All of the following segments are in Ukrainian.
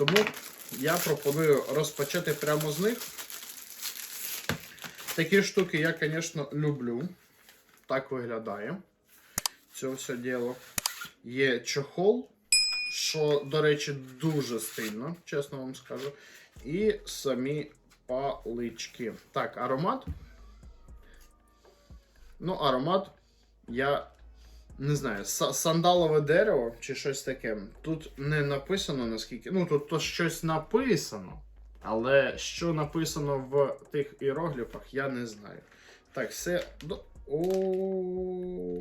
Тому я пропоную розпочати прямо з них. Такі штуки я, звісно, люблю. Так виглядає. Це все діло. Є чохол, що, до речі, дуже стильно, чесно вам скажу. І самі палички. Так, аромат. Ну, аромат. Я не знаю, сандалове дерево чи щось таке. Тут не написано наскільки. Ну, тут то щось написано. Але що написано в тих іерогліфах, я не знаю. Так, все. О.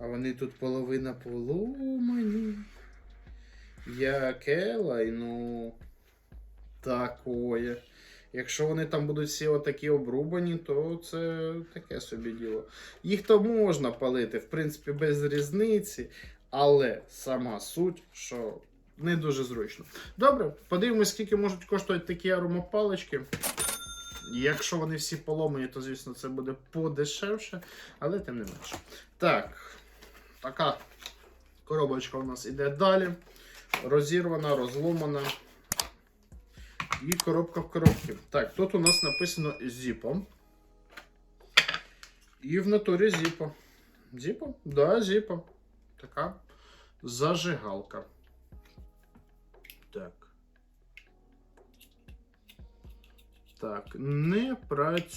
А вони тут половина поломані. Яке лайно. Такое. Якщо вони там будуть всі отакі обрубані, то це таке собі діло. Їх то можна палити, в принципі, без різниці, але сама суть, що не дуже зручно. Добре, подивимось, скільки можуть коштувати такі аромапалички. Якщо вони всі поломані, то звісно це буде подешевше, але тим не менше. Так, така коробочка у нас іде далі. Розірвана, розломана. І коробка в коробці. Так, тут у нас написано Zippo. І в натурі Zippo. Zippo? Да, Zippo. Така зажигалка. Так. Так, не працює.